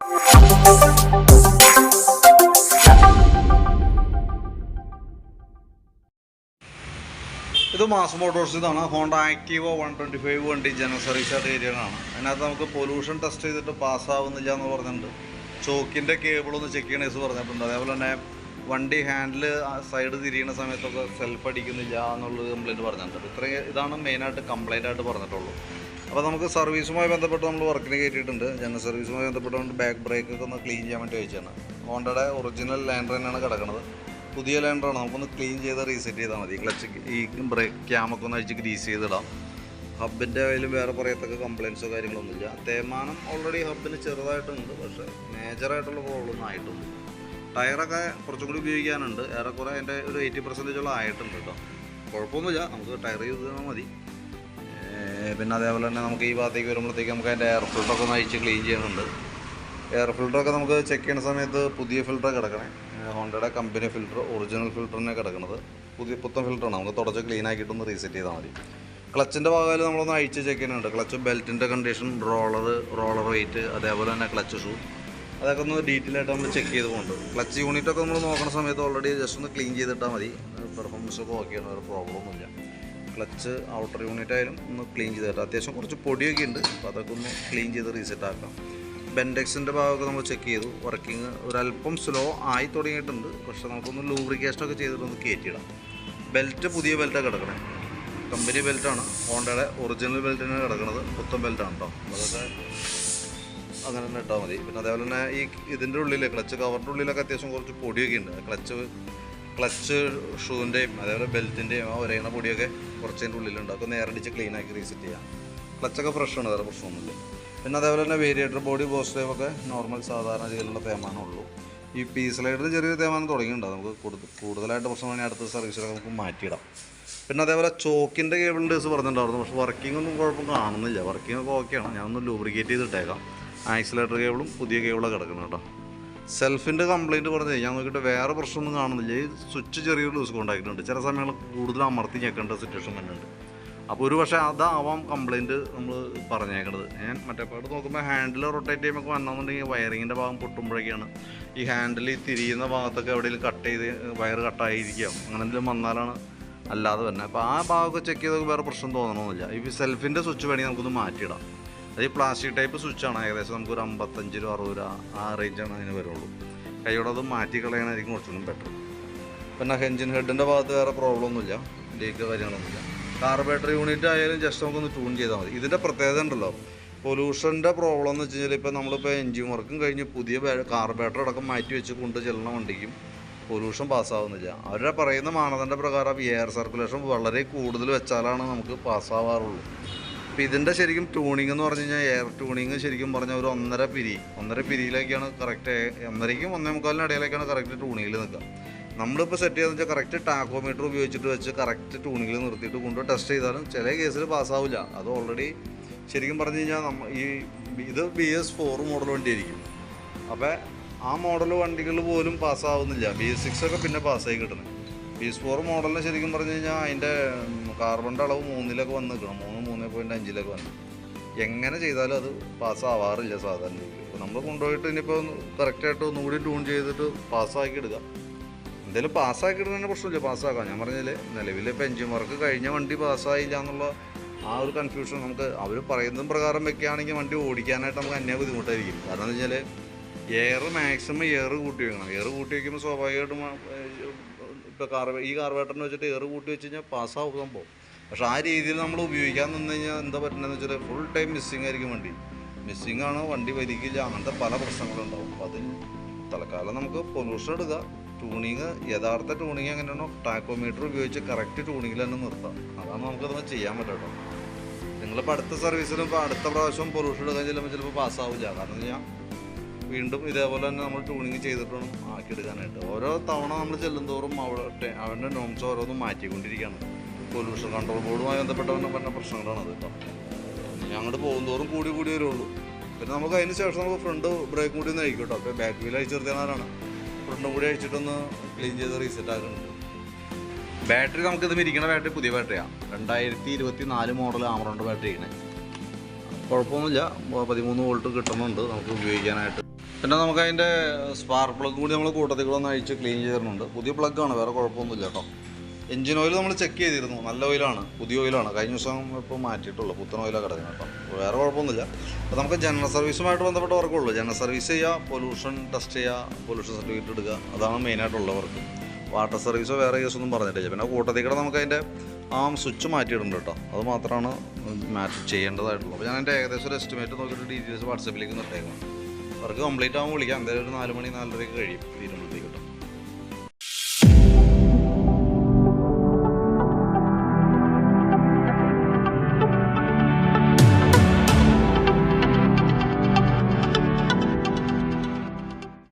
ഇത് Mass Motors ഇതാണ്. Honda ആക്റ്റീവോ വൺ ട്വന്റി ഫൈവ് വണ്ടി ജനറൽ സർവീസ് ഏരിയയാണ് അതിനകത്ത് നമുക്ക് പൊല്യൂഷൻ ടെസ്റ്റ് ചെയ്തിട്ട് പാസ്സാവുന്നില്ല എന്ന് പറഞ്ഞിട്ടുണ്ട്. ചോക്കിന്റെ കേബിൾ ഒന്ന് ചെക്ക് ചെയ്യണ ദിവസം പറഞ്ഞിട്ടുണ്ട്. അതേപോലെ തന്നെ വണ്ടി ഹാൻഡിൽ സൈഡ് തിരിയുന്ന സമയത്തൊക്കെ സെൽഫ് അടിക്കുന്നില്ല എന്നുള്ളത് കംപ്ലയിന്റ് പറഞ്ഞിട്ടുണ്ട്. ഇത്രയും ഇതാണ് മെയിനായിട്ട് കംപ്ലയിന്റ് ആയിട്ട് പറഞ്ഞിട്ടുള്ളൂ അപ്പോൾ നമുക്ക് സർവീസുമായി ബന്ധപ്പെട്ട് നമ്മൾ വർക്കിന് കയറ്റിയിട്ടുണ്ട്. ജനറൽ സർവീസുമായി ബന്ധപ്പെട്ടുകൊണ്ട് ബാക്ക് ബ്രേക്ക് ഒക്കെ ഒന്ന് ക്ലീൻ ചെയ്യാൻ വേണ്ടി ചോദിച്ചാണ് ഹോണ്ടയുടെ ഒറിജിനൽ ലാൻഡർ തന്നെയാണ് കിടക്കുന്നത് പുതിയ ലാൻഡറാണ് നമുക്കൊന്ന് ക്ലീൻ ചെയ്ത് റീസെറ്റ് ചെയ്താൽ മതി. ക്ലച്ച് ഈ ബ്രേക്ക് ക്യാമൊക്കെ ഒന്ന് അഴിച്ച് ഗ്രീസ് ചെയ്തിടാം. ഹബിന്റെ ആയാലും വേറെ പറയത്തക്ക കംപ്ലയിൻസോ കാര്യങ്ങളൊന്നുമില്ല. തേമാനം ഓൾറെഡി ഹബിന് ചെറുതായിട്ടുണ്ട്. പക്ഷേ മേജറായിട്ടുള്ള പ്രോബ്ലം ആയിട്ടുണ്ട്. ടയറൊക്കെ കുറച്ചും കൂടി ഉപയോഗിക്കാനുണ്ട്. ഏറെക്കുറെ അതിന്റെ ഒരു എയ്റ്റി പെർസെന്റേജോളം ആയിട്ടുണ്ട് കേട്ടോ. കുഴപ്പമൊന്നുമില്ല. നമുക്ക് ടയർ യൂസ് ചെയ്താൽ മതി. പിന്നെ അതേപോലെ തന്നെ നമുക്ക് ഈ ഭാഗത്തേക്ക് വരുമ്പോഴത്തേക്ക് നമുക്ക് അതിന്റെ എയർ ഫിൽട്ടറൊക്കെ ഒന്ന് അഴിച്ച് ക്ലീൻ ചെയ്യുന്നുണ്ട് എയർ ഫിൽട്ടറൊക്കെ നമുക്ക് ചെക്ക് ചെയ്യുന്ന സമയത്ത് പുതിയ ഫിൽട്ടർ കിടക്കണേ. ഹോണ്ടയുടെ കമ്പനി ഫിൽട്ടർ ഒറിജിനൽ ഫിൽട്ടറിനെ കിടക്കുന്നത് പുതിയ പുത്തൻ ഫിൽട്ടറാണ് നമുക്ക് തുടച്ച് ക്ലീൻ ആക്കിയിട്ടൊന്ന് റീസെറ്റ് ചെയ്താൽ മതി. ക്ലച്ചിന്റെ ഭാഗമായാലും നമ്മളൊന്ന് അഴിച്ച് ചെക്ക് ചെയ്യുന്നുണ്ട്. ക്ലച്ച് ബെൽറ്റിന്റെ കണ്ടീഷൻ റോളർ റോളർ വെയിറ്റ് അതേപോലെ തന്നെ ക്ലച്ച് ഷൂ അതൊക്കെ ഒന്ന് ഡീറ്റെയിൽ ആയിട്ട് നമ്മൾ ചെക്ക് ചെയ്ത് പോകുന്നുണ്ട് ക്ലച്ച് യൂണിറ്റ് ഒക്കെ നമ്മൾ നോക്കുന്ന സമയത്ത് ഓൾറെഡി ജസ്റ്റ് ഒന്ന് ക്ലീൻ ചെയ്തിട്ടാൽ മതി. പെർഫോമൻസ് ഒക്കെ ഓക്കെയാണ് ഒരു പ്രോബ്ലം ഒന്നുമില്ല. ക്ലച്ച് ഔട്ടർ യൂണിറ്റ് ആയാലും ഒന്ന് ക്ലീൻ ചെയ്ത് കിട്ടാം. അത്യാവശ്യം കുറച്ച് പൊടിയൊക്കെ ഉണ്ട്. അപ്പോൾ അതൊക്കെ ഒന്ന് ക്ലീൻ ചെയ്ത് റീസെറ്റ് ആക്കാം ബെൻഡെക്സിന്റെ ഭാഗമൊക്കെ നമ്മൾ ചെക്ക് ചെയ്തു. വർക്കിംഗ് ഒരല്പം സ്ലോ ആയി തുടങ്ങിയിട്ടുണ്ട്. പക്ഷെ നമുക്കൊന്ന് ലൂബ്രിക്കേഷനൊക്കെ ചെയ്തിട്ടൊന്ന് കയറ്റിയിടാം ബെൽറ്റ് പുതിയ ബെൽറ്റാണ് കിടക്കണേ. കമ്പനി ബെൽറ്റാണ് ഹോണ്ടയുടെ ഒറിജിനൽ ബെൽറ്റിനാണ് കിടക്കുന്നത് പുത്തൻ ബെൽറ്റാണ് കേട്ടോ അതൊക്കെ അങ്ങനെ തന്നെ ഇട്ടാൽ മതി. പിന്നെ അതേപോലെ തന്നെ ഈ ഇതിന്റെ ഉള്ളിൽ ക്ലച്ച് കവറിന്റെ ഉള്ളിലൊക്കെ അത്യാവശ്യം കുറച്ച് പൊടിയൊക്കെ ഉണ്ട്. ക്ലച്ച് ക്ലച്ച് ഷൂവിന്റെയും അതേപോലെ ബെൽറ്റിന്റെയും ആ ഒരേണ പൊടിയൊക്കെ കുറച്ചതിന്റെ ഉള്ളിലുണ്ട്. അപ്പോൾ നേരടിച്ച് ക്ലീൻ ആക്കി റീസെറ്റ് ചെയ്യാം. ക്ലച്ചൊക്കെ ഫ്രഷ് ആണ് വേറെ പ്രശ്നമൊന്നുമില്ല പിന്നെ അതേപോലെ തന്നെ വേരിയേറ്റർ ബോഡി ബോസ്റ്റേവ് ഒക്കെ നോർമൽ സാധാരണ രീതിയിലുള്ള തേമാനമുള്ളൂ ഈ പി സ്ലൈഡിൽ ചെറിയ തേമാനം തുടങ്ങിയിട്ടുണ്ട്. നമുക്ക് കൂടുതലായിട്ട് പ്രശ്നമാണെങ്കിൽ അടുത്ത സർവീസിലൊക്കെ നമുക്ക് മാറ്റിയിടാം. പിന്നെ അതേപോലെ ചോക്കിന്റെ കേബിൾ ഡേസ് പറഞ്ഞിട്ടുണ്ടായിരുന്നു. പക്ഷേ വർക്കിംഗ് ഒന്നും കുഴപ്പം കാണുന്നില്ല. വർക്കിംഗ് ഒക്കെ ഓക്കെയാണ് ഞാനൊന്ന് ലൂബ്രിക്കേറ്റ് ചെയ്തിട്ടേക്കാം. ആക്സിലേറ്റർ കേബിളും പുതിയ കേബിളൊക്കെ കിടക്കണം കേട്ടോ സെൽഫിന്റെ കംപ്ലയിന്റ് പറഞ്ഞു ഞാൻ നോക്കിയിട്ട് വേറെ പ്രശ്നമൊന്നും കാണുന്നില്ല. ഈ സ്വിച്ച് ചെറിയൊരു ലൂസ് കോണ്ടാക്റ്റുണ്ട് ചില സമയങ്ങളിൽ കൂടുതൽ അമർത്തി ഞെക്കേണ്ട സിറ്റുവേഷൻ ഉണ്ട് അപ്പോൾ ഒരു പക്ഷേ അതാവാം കംപ്ലയിന്റ് നമ്മൾ പറഞ്ഞേക്കണത്. ഞാൻ മറ്റേ പാട് നോക്കുമ്പോൾ ഹാൻഡിൽ റൊട്ടേറ്റ് ചെയ്യുമ്പോൾ വന്നെന്നുണ്ടെങ്കിൽ വയറിങ്ങിന്റെ ഭാഗം പൊട്ടുമ്പോഴേക്കാണ് ഈ ഹാൻഡിൽ ഈ തിരിയുന്ന ഭാഗത്തൊക്കെ എവിടെയെങ്കിലും കട്ട് ചെയ്ത് വയർ കട്ടായിരിക്കാം അങ്ങനെ എന്തെങ്കിലും വന്നാലാണ് അല്ലാതെ തന്നെ. അപ്പോൾ ആ ഭാഗമൊക്കെ ചെക്ക് ചെയ്തൊക്കെ വേറെ പ്രശ്നം തോന്നണമെന്നില്ല ഈ സെൽഫിന്റെ സ്വിച്ച് വേണമെങ്കിൽ നമുക്കൊന്ന് മാറ്റിയിടാം. അത് ഈ പ്ലാസ്റ്റിക് ടൈപ്പ് സ്വിച്ചാണ് ഏകദേശം നമുക്ക് ഒരു അമ്പത്തഞ്ച് രൂപ അറുപത് രൂപ ആ റേഞ്ചാണ് അതിന് വരുള്ളൂ. കൈയോടെ അത് മാറ്റി കളയാനായിരിക്കും കുറച്ചുകൂടി ബെറ്റർ പിന്നെ എഞ്ചിൻ ഹെഡിന്റെ ഭാഗത്ത് വേറെ പ്രോബ്ലം ഒന്നുമില്ല. ലീക്ക് കാര്യങ്ങളൊന്നുമില്ല. കാർബേറ്റർ യൂണിറ്റ് ആയാലും ജസ്റ്റ് നമുക്കൊന്ന് ട്യൂൺ ചെയ്താൽ മതി. ഇതിന്റെ പ്രത്യേകത ഉണ്ടല്ലോ. പൊല്യൂഷന്റെ പ്രോബ്ലം എന്ന് വെച്ച് കഴിഞ്ഞാൽ ഇപ്പോൾ നമ്മളിപ്പോൾ എൻജിൻ വർക്കും കഴിഞ്ഞ് പുതിയ കാർബേറ്റർ അടക്കം മാറ്റി വെച്ച് കൊണ്ട് ചെല്ലണ വണ്ടിക്കും പൊല്യൂഷൻ പാസ്സാവുന്നില്ല അവരുടെ പറയുന്ന മാനദണ്ഡ പ്രകാരം എയർ സർക്കുലേഷൻ വളരെ കൂടുതൽ വെച്ചാലാണ് നമുക്ക് പാസ്സാവാറുള്ളൂ അപ്പോൾ ഇതിന്റെ ശരിക്കും ട്യൂണിംഗ് എന്ന് പറഞ്ഞു കഴിഞ്ഞാൽ എയർ ട്യൂണിങ് ശരിക്കും പറഞ്ഞാൽ ഒരു ഒന്നര പിരി. ഒന്നര പിരിയിലേക്കാണ് കറക്റ്റ് ഒന്നരയ്ക്കും ഒന്നേ മുക്കാലിന് ഇടയിലേക്കാണ് കറക്റ്റ് ട്യൂണിങ്ങിൽ നിൽക്കുക നമ്മളിപ്പോൾ സെറ്റ് ചെയ്തെന്ന് വെച്ചാൽ കറക്റ്റ് ടാക്കോമീറ്റർ ഉപയോഗിച്ചിട്ട് വെച്ച് കറക്റ്റ് ട്യൂണിങ്ങിൽ നിർത്തിയിട്ട് കൊണ്ട് ടെസ്റ്റ് ചെയ്താലും ചില കേസിൽ പാസ്സാവില്ല അത് ഓൾറെഡി ശരിക്കും പറഞ്ഞു കഴിഞ്ഞാൽ നമ്മ ഈ ഇത് ബി എസ് ഫോർ മോഡൽ വണ്ടിയായിരിക്കും. അപ്പോൾ ആ മോഡൽ വണ്ടികൾ പോലും പാസ്സാവുന്നില്ല ബി എസ് സിക്സ് ഒക്കെ പിന്നെ പാസ്സായി കിട്ടുന്നത് ബി എസ് ഫോർ മോഡലിനെ ശരിക്കും പറഞ്ഞു കഴിഞ്ഞാൽ അതിന്റെ കാർബണിന്റെ അളവ് മൂന്നിലൊക്കെ വന്ന് നിൽക്കണം മൂന്ന് മൂന്ന് പോയിന്റ് അഞ്ചിലൊക്കെ വന്ന്. എങ്ങനെ ചെയ്താലും അത് പാസ്സാവാറില്ല സാധാരണ രീതിയിൽ. അപ്പോൾ നമ്മൾ കൊണ്ടുപോയിട്ട് ഇനിയിപ്പോൾ കറക്റ്റായിട്ട് ഒന്നുകൂടി ട്യൂൺ ചെയ്തിട്ട് പാസ്സാക്കി എടുക്കാം എന്തായാലും പാസ്സാക്കി ഇടുന്നതിന് പ്രശ്നമില്ല. പാസ്സാക്കാം ഞാൻ പറഞ്ഞാൽ നിലവിൽ ഇപ്പോൾ എഞ്ചിൻ വർക്ക് കഴിഞ്ഞ വണ്ടി പാസ്സായില്ല എന്നുള്ള ആ ഒരു കൺഫ്യൂഷൻ നമുക്ക് അവർ പറയുന്ന പ്രകാരം വെക്കുകയാണെങ്കിൽ വണ്ടി ഓടിക്കാനായിട്ട് നമുക്ക് അന്യ ബുദ്ധിമുട്ടായിരിക്കും. കാരണം എന്ന് വെച്ചാൽ എയർ മാക്സിമം എയർ കൂട്ടി വെക്കണം. എയർ കൂട്ടി വയ്ക്കുമ്പോൾ സ്വാഭാവികമായിട്ടും ഇപ്പോൾ കാർബ ഈ കാർബേറ്ററിന് വെച്ചിട്ട് എയർ കൂട്ടി വെച്ച് കഴിഞ്ഞാൽ പാസ്സാവും സംഭവം. പക്ഷെ ആ രീതിയിൽ നമ്മൾ ഉപയോഗിക്കാൻ നിന്ന് കഴിഞ്ഞാൽ എന്താ പറ്റുന്നതെന്ന് വെച്ചാൽ ഫുൾ ടൈം മിസ്സിങ് ആയിരിക്കും വണ്ടി. മിസ്സിങ് ആണ് വണ്ടി വലിക്കില്ല അങ്ങനത്തെ പല പ്രശ്നങ്ങളുണ്ടാവും അപ്പോൾ അതിൽ തൽക്കാലം നമുക്ക് പൊല്യൂഷൻ എടുക്കുക ട്യൂണിങ് യഥാർത്ഥ ട്യൂണിങ് എങ്ങനെയാണോ ടാക്കോമീറ്റർ ഉപയോഗിച്ച് കറക്റ്റ് ട്യൂണിങ്ങിൽ തന്നെ നിർത്താം. അതാണ് നമുക്കത് ചെയ്യാൻ പറ്റട്ടോ നിങ്ങളിപ്പോൾ അടുത്ത സർവീസിലും ഇപ്പോൾ അടുത്ത പ്രാവശ്യം പൊല്യൂഷൻ എടുക്കാൻ ചെല്ലുമ്പോൾ ചിലപ്പോൾ പാസ്സാവില്ല കാരണം എന്ന് വെച്ചാൽ വീണ്ടും ഇതേപോലെ തന്നെ നമ്മൾ ട്യൂണിങ് ചെയ്തിട്ട് വേണം ആക്കിയെടുക്കാനായിട്ട്. ഓരോ തവണ നമ്മൾ ചെല്ലുന്തോറും അവിടെ അവന്റെ നോംസ് ഓരോന്നും മാറ്റിക്കൊണ്ടിരിക്കുകയാണ്. പൊല്യൂഷൻ കൺട്രോൾ ബോർഡുമായി ബന്ധപ്പെട്ട പറഞ്ഞ പ്രശ്നങ്ങളാണ് അത് കേട്ടോ പോകും തോറും കൂടി കൂടി വരുള്ളൂ. പിന്നെ നമുക്ക് അതിന് ശേഷം നമുക്ക് ഫ്രണ്ട് ബ്രേക്ക് കൂടി ഒന്ന് അയക്കും കേട്ടോ അപ്പോൾ ബാക്ക് വീൽ അയച്ചു നിർത്തിയാലാണ് ഫ്രണ്ടും കൂടി അയച്ചിട്ടൊന്ന് ക്ലീൻ ചെയ്ത് റീസെറ്റ് ആക്കുന്നുണ്ട് ബാറ്ററി നമുക്ക് ഇത് ഇരിക്കുന്ന ബാറ്ററി പുതിയ ബാറ്ററിയാണ് രണ്ടായിരത്തി ഇരുപത്തി നാല് മോഡൽ ആമറോണ്ട് ബാറ്ററി ആണ് കുഴപ്പമൊന്നുമില്ല. പതിമൂന്ന് വോൾട്ട് കിട്ടുന്നുണ്ട്. നമുക്ക് ഉപയോഗിക്കാനായിട്ട്. പിന്നെ നമുക്ക് അതിന്റെ സ്പാർക്ക് പ്ലഗ് കൂടി നമ്മൾ കൂട്ടത്തിൽ കൂടെ ഒന്ന് അഴിച്ച് ക്ലീൻ ചെയ്തിരുന്നുണ്ട് പുതിയ പ്ലഗ് ആണ് വേറെ കുഴപ്പമൊന്നുമില്ല കേട്ടോ. എഞ്ചിൻ ഓയിൽ നമ്മൾ ചെക്ക് ചെയ്തിരുന്നു. നല്ല ഓയിലാണ് പുതിയ ഓയിലാണ് കഴിഞ്ഞ ദിവസം ഇപ്പോൾ മാറ്റിയിട്ടുള്ളൂ പുത്തൻ ഓയിലാണ് കിടക്കുന്നത് കേട്ടോ. വേറെ കുഴപ്പമൊന്നുമില്ല. അപ്പോൾ നമുക്ക് ജനറൽ സർവീസുമായിട്ട് ബന്ധപ്പെട്ട വർക്കുള്ളൂ ജനറൽ സർവീസ് ചെയ്യുക പൊല്യൂഷൻ ടെസ്റ്റ് ചെയ്യുക പൊല്യൂഷൻ സർട്ടിഫിക്കറ്റ് എടുക്കുക. അതാണ് മെയിനായിട്ടുള്ള വർക്ക് വാട്ടർ സർവീസോ വേറെ കേസൊന്നും പറഞ്ഞിട്ടില്ല. പിന്നെ കൂട്ടത്തിൽ കൂടെ നമുക്ക് അതിന്റെ ആ സ്വിച്ച് മാറ്റിയിട്ടുണ്ട് കേട്ടോ. അത് മാത്രമാണ് മാറ്റി ചെയ്യേണ്ടതായിട്ടുള്ളൂ. അപ്പോൾ ഞാൻ എന്റെ ഏകദേശം ഒരു എസ്റ്റിമേറ്റ് നോക്കിയിട്ട് ഡീറ്റെയിൽസ് വാട്സപ്പിലേക്ക് നിർത്തേക്കാം വർക്ക് കംപ്ലീറ്റ് ആകുമ്പോൾ വിളിക്കാം. എന്തായാലും ഒരു നാല് മണി നാലരയ്ക്ക് കഴിയും. തീരുമാനം